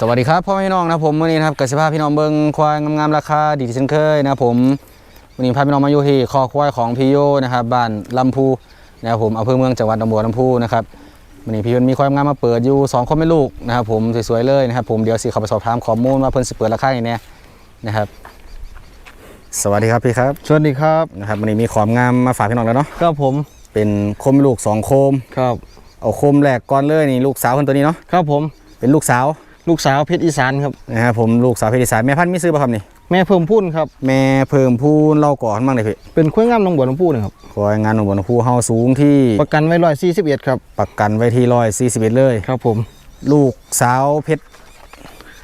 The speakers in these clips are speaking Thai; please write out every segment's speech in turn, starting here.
สวัสดีครับพ่อแม่พี่น้องนะครับผมวันนี้นะครับกสิภาพพี่น้องเบิงควายงามๆราคาดีที่เช่นเคยนะครับผมวันนี้พาพี่น้องมาอยู่ที่คอควายของพี่โยนะครับบ้านลำพูนะครับผมอำเภอเมืองจังหวัดหนองบัวลำพูนะครับวันนี้พี่โยมีควายงามมาเปิดอยู่สองคนแม่ลูกนะครับผมสวยๆเลยนะครับผมเดี๋ยวสิเข้าไปสอบถามข้อมูลว่าเพิ่นสิเปิดราคาอย่างแน่นะครับ สวัสดีครับพี่ครับสวัสดีครับนะครับวันนี้มีความงามมาฝากพี่น้องแล้วเนาะครับผมเป็นโคมลูกสองโคมครับเอาโคมแรกก่อนเลยนี่ลูกสาวคนตัวนี้เนาะครับผมเป็นลูกสาว ลูกสาวเพชรอีสานครับนะครับผมลูกสาวเพชรอีสานแม่พันธุ์มีซื้อป่ะครับนี่แม่เพิ่มพูนครับแม่เพิ่มพูนเล่าก่อนบ้างเลยพี่เป็นคุ้วยงามหนองบัวลำพูนะครับขอให้งานของบนภูเฮาสูงที่ประกันไว้ร้อยสี่สิบเอ็ดครับประกันไว้ที่ร้อยสี่สิบเอ็ดเลยครับผมลูกสาวเพชร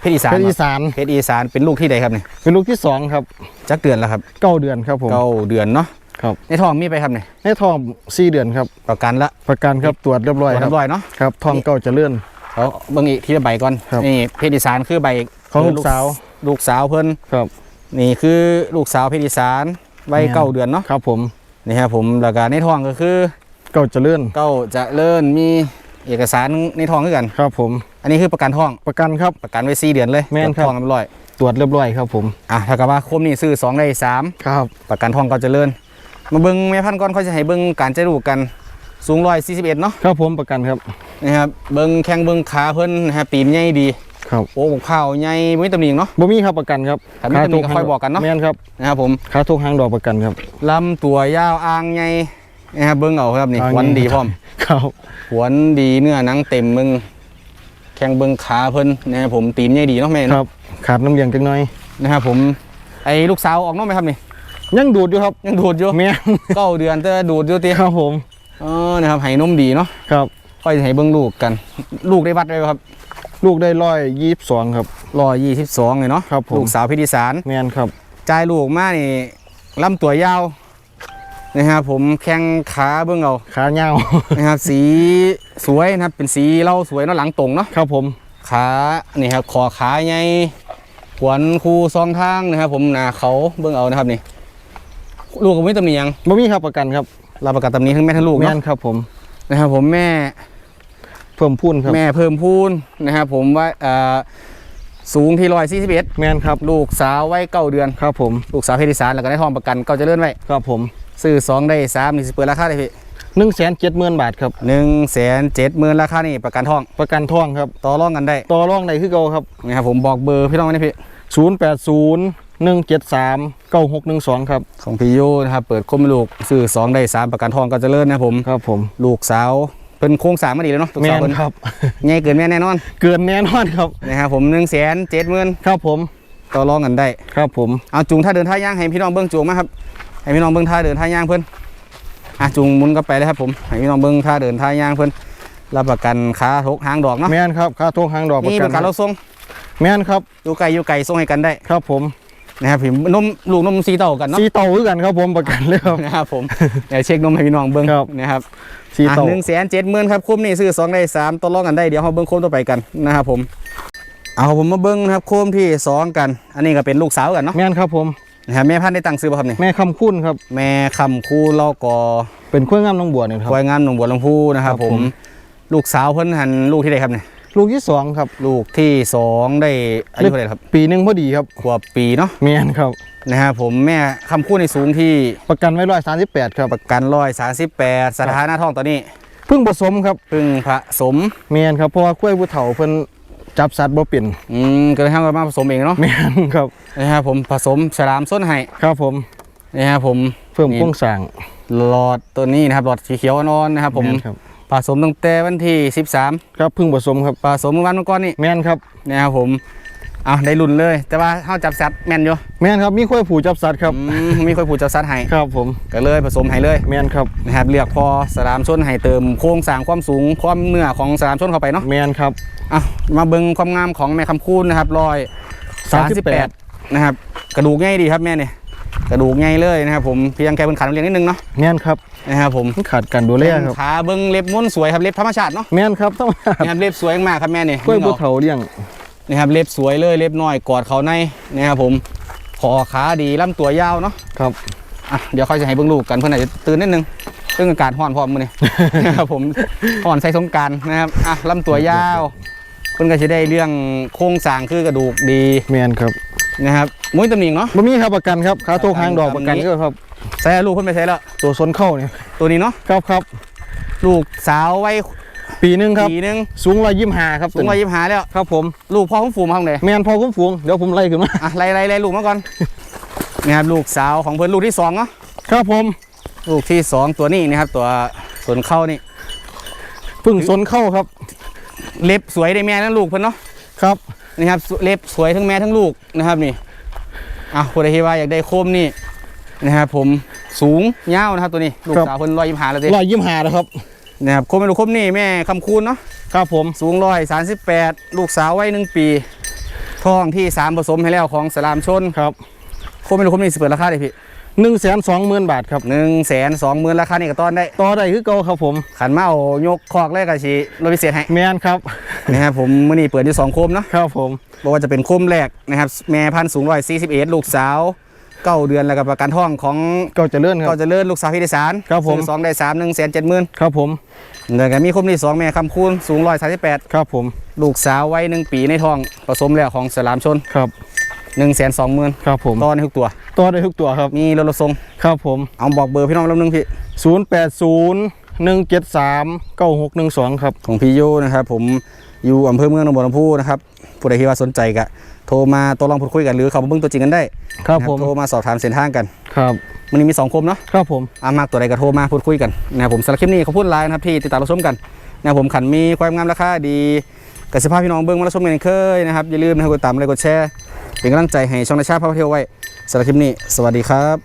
เพชรอีสานเพชรอีสานเพชรอีสานเป็นลูกที่ใดครับนี่เป็นลูกที่สองครับจักเดือนแล้วครับเก้าเดือนครับผมเก้าเดือนเนาะครับในท้องมีไปครับนี่ในทองสี่เดือนครับประกันละประกันครับตรวจเรียบร้อยตัวครับน้ำร้อยเนาะครับทองเก้าเจะเลื่อน เขาเบิ่งอีกทีละใบก่อนครับนี่เพชรอีสานคือใบของลูกสาว ลูกสาวเพิ่นครับนี่คือลูกสาวเพชรอีสานวัยแม่นเก้าเดือนเนาะครับผมนี่ครับผมแล้วก็ในท้องก็คือเก้าเจะเลื่อนเก้าเจะเลิ่นมีเอกสารในท้องคือกันครับผม อันนี้คือประกันท้องประกันครับประกันไว้สี่เดือนเลยแม่นครับท้องเรียบร้อยตรวจเรียบร้อยครับผมอะถ้ากับว่าคมนี่ซื้อ2ได้3ครับประกันท้องก็เจริญมาเบิ่งแม่พันธุ์ก่อนเขาจะให้เบิ่งการใจลูกกัน สูง141เนาะครับผมประกันครับนะครับเบิ่งแข้งเบิ่งขาเพิ่นนะครับปีมใหญ่ดีครับโอ้บกเผาใหญ่บ่มีตำหนิเนาะบ่มีครับประกันครับถ้ามีตำหนิก็ค่อยบอกกันเนาะแม่นครับนะครับผมค่าทุกหางดอกประกันครับลำตัวยาวอ่างใหญ่นะครับเบิ่งเอาครับนี่อ่างหวันดีพร้อมครับหวนดีเนื้อหนังเต็มเบิ่งแข้งเบิ่งขาเพิ่นนะครับผมตีนใหญ่ดีเนาะแม่คเนาะรับขาดน้ำเลี้ยงจังหน่อยนะครับผมไอ้ลูกสาวออกนอกไหมครับนี่ยังดูดอยู่ครับยังดูดอยู่แม่นเก้าเดือนแต่ดูดอยู่ติครับผม เออนะครับให้นมดีเนาะครับค่อยให้เบิ่งลูกกัน ลูกได้วัดไว้บ่ครับลูกได้ร้อยยี่สิบสองครับ ร้อยยี่สิบสองเลยเนาะครับผม ลูกสาวพิธีสารแม่นครับ จ่ายลูกมานี่ลำตัวยาวนะครับผมแข้งขาเบิ่งเอา ขาเงาวนะครับสีสวยนะครับเป็นสีเล่าสวยเนาะหลังตรงเนาะครับผม ขานี่ครับคอขาใหญ่ขวนคูซองทางนะครับผมหน้าเขาเบิ่งเอานะครับนี่ ลูกก็ไม่ตำหนิหยังบ่มีครับประกันครับ รับประกันตำหนิทั้งแม่ทั้งลูกแม่เนาะนครับผมนะครับผมแม่เพิ่มพูนครับแม่เพิ่มพูนนะครับผมว่าเอ่อสูงที่ร้อยสี่สิบเอ็ดแม่นครับลูกสาวไว้เก้าเดือน ครับผมลูกสาวเพศที่สามแล้วก็ได้ทองประกันเก้าเจะเลื่อนไว้ครับผมซื้อสองได้สามนี่สิเปิดราคาได้พี่หนึ่งแสนเจ็ดหมื่นบาทครับ หนึ่งแสนเจ็ดหมื่นราคานี่ประกันทองประกันทองครับ ต่อรองกันได้ต่อรองได้คือเก่าครับนะครับผมบอกเบอร์พี่น้องไว้นะพี่ศูนย์แปดศูนย์ หนึ่งเจ็ดสามเก้าหกหนึ่งสองครับ ของพี่โยนะครับเปิดคมลูกซื้อสองได้สามประกันทองเก้าเจะเลื่อนนะครับผม ครับผม ลูกสาวเป็นโครงสร้างมาดีแล้วเนาะลูกแม่สาวนเพิ่นครับ ใหญ่เกินแม่แน่นอนเกินแน่นอนครับ นะครับผมหนึ่งแสนเจ็ดหมื่นครับผม ต่อรองกันได้ ครับผม เอาจุงท่าเดินท่าย่างให้พี่น้องเบิ้งจูงมาครับให้พี่น้องเบิ้งท่าเดินท่าย่างเพิ่นอะจูงหมุนกลับไปเลยครับผมให้พี่น้องเบิ้งท่าเดินท่าย่างเพิ่นรับประกันขาทกหางดอกเนาะแม่นครับค่าทุกหางดอกประนี่กัปนระกันเราส่งแม่นครับอยู่ไกลอยู่ไกลส่งให้กันได้ ครับผม นะครับผมนมลูกนมสีเต่ากันเนาะสีเต่าคือกันครับผมประกันเลยครับนะครับผมเดี๋ยวเช็คนมให้พี่น้องเบิ้งครับนะครับสีเต่าหนึ่งแสนเจ็ดหมื่นครับคุ้มนี่ซื้อสองได้สามต่อรองกันได้เดี๋ยวเราเบิ้งโคมต่อไปกันนะครับผมเอาผมมาเบิ้งนะครับโคมที่สองกัน อันนี้ก็เป็นลูกสาวกันเนาะแม่นครับผมนะครับแม่พันธุ์ได้ตั้งซื้อป่ะครับนี่แม่คำคุ้นครับ แม่คำคูเล่อกอเป็นคุ้วยงามน้องบัวนี่ครับควายงามหนองบัวลำพูนะครับครับผผมมลูกสาวเพิ่นหันลูกที่ใดครับเนี่ย ลูกที่สองครับ ลูกที่สองได้อายุเท่าไหร่ครับปีหนึ่งพอดีครับขวบปีเนาะแม่นครับนะครับผมแม่คำคู่ในสูงที่ประกันไว้ร้อยสามสิบแปดครับประกันร้อยสาสิบแปดสถานะท้องตอนนี้เพิ่งผสมครับเพึ่งผสมแม่นครับเพราะว่าคุ้วยผู้เฒ่าเพิ่นจับสัตว์บ่เป็นอืมก็เลยทำกันมาผสมเองเนาะแม่นครับนะครับผมผสมฉลามส้นไห้ครับผมนะครับผมเพิ่มนี่โครงสร้างหลอดตัวนี้นะครับหลอดสีเขียวอ่อนๆนะครับผมแม่นครับ ผสมตั้งแต่วันที่ 13 ครับเพิ่งผสมครับผสมเมื่อวันเมื่อก่อนนี่แม่นครับนะครับผมเอาได้รุ่นเลย แต่ว่าเฮาจับสัตว์แม่นอยู่แม่นครับมีคุ้วยผูจับสัตว์ครับอืมมีคนผูกจับสัตว์ให้ครับผมก็เลยผสมให้เลยแม่นครับนะครับเลือกพอสลามชนให้เติมโครงสร้างความสูงความเนื้อของสลามชนเข้าไปเนาะแม่นครับอะมาเบิ่งความงามของแม่คำคูณนะครับร้อยสามสิบแปด38นะครับกระดูกง่ายดีครับแม่เนี่ย กระดูกง่ายเลยนะครับผมเพียงแค่เป็นขาเรียงนิดนึงเนาะแม่นครับนะครับผมมันขาดการดูแลครับขาเบิ่งเล็บม้วนสวยครับเล็บธรรมชาติเนาะแม่นครับต้องนะครับเล็บสวยมากครับแม่เนี่ยคุ้วยผู้เฒ่าเลี้ยงนะครับเล็บสวยเลยเล็บน้อยกอดเขาในนะครับผมคอขาดีลำตัวยาวเนาะครับอะเดี๋ยวค่อยจะให้เบิ่งลูกกันเพื่อนอาจจะตื่นนิดนึงเรื่องอากาศห่อนพร้อมมือนี่นะครับผมห่อนใส่สงกรารนะครับอะลำตัวยาวเพิ่นก็จะได้เรื่องโครงสร้างคือกระดูกดีแมนครับ นะครับมุ้ยตำหนิงเนาะบ่มีครับประกันครับขาโตกหางดอกประกันก็ครับใส่ลูกเพิ่นไปใส่แล้วตัวซนเข้าเนี่ยตัวนี้เนาะครับครับลูกสาววัยปีหนึงครับปีหนึงสูงร้อยยี่ห้าครับสูงวัยยิบหาแล้วครับผมลูกพ่อของฝูงมาทำไงแมนพอคุ้มฟูงเดี๋ยวผมไล่ขึ้นมาอะไล่ไล่ไล่ลูกมาก่อนนะครับลูกสาวของเพิ่นลูกที่สองเนาะครับผมลูกที่สองตัวนี้นะครับ ตัวส่วนเข้านี่เพึ่งซนเข้าครับ เล็บสวยได้แม่ทั้งลูกเพิ่นเนาะครับ นี่ครับเล็บสวยทั้งแม่ทั้งลูกนะครับนี่อะคนใดที่ว่าอยากได้โคมนี่นะครับผมสูงยาวนะครับตัวนี้ลูกสาวเพิ่นร้อยยิบหาแล้วสิร้อยยี่ห้านะครับนะครับโคมเป็นลูกโคมนี่แม่คำคูณเนาะครับผมสูงร้อยสามสิบแปดลูกสาววัยหนึ่งปีท้องที่สามผสมให้แล้วของสลามชนครับโคมเป็นลูกโคมนี่สิเปิดราคาได้พี่ หนึ่งแสนสองหมื่นบาทครับหนึ่งแสนสองหมื่นราคานี่ก็ต้อนได้ต่อได้คือเก่าครับผมขันมาเอายกคอกเลยกับชีรถพิเศษให้แมนครับนะครับผมมื่อนี้เปิดอยู่สองโคมเนาะครับผมบอกว่าจะเป็นโคมแรกนะครับแม่พันธุ์สูงร้อยสี่สิบเอ็ดลูกสาวเก้าเดือนแล้วก็ประกันท้องของเก่าเจะเลื่อนคก็รับจะเลื่อนลูกสาวพิธีสารครับผมซื้อสองได้สามหนึ่งแสนเจ็ดหมื่นครับผมแล้วก็มีโคมที่สองแม่คำคูณสูงร้อยสามสิบแปดครับผมลูกสาววัยหนึ่งปีในท้องผสมแล้วของสลามชนครับ หนึ่งแสนสองหมื่นครับผมต่อในทุกตัวต่อได้ทุกตัวครับ มีรถรับส่งครับผม เอาบอกเบอร์พี่น้องลำนึงพี่ศูนย์แปดศูนย์หนึ่งเจ็ดสามเก้าหกหนึ่งสองครับ ของพี่โยนะครับผมอยู่อำเภอเมืองหนองบัวลำพูนะครับผู้ใดที่ว่าสนใจก็โทรมาตัวลองพูดคุยกันหรือเขามาเบิ่งตัวจริงกันได้ ครับนะผม โทรมาสอบถามเส้นทางกันครับมันนี้มีสองคมเนาะครับผมอามากตัวใดก็โทรมาพูดคุยกันนะครับผมสำหรับคลิปนี้เขาพูดไลน์นะครับที่ติดตามรับชมกันนะครับผมขันมีความงามราคาดีกสิภาพพี่น้องเบิ้งมารับชมกันอีกเคยนะครับอย่าลืมนะครับกดตามอะไรกดแชร์ เป็นกำลังใจให้ช่องนาชาพาเที่ยวไว้สำหรับคลิปนี้ สวัสดีครับ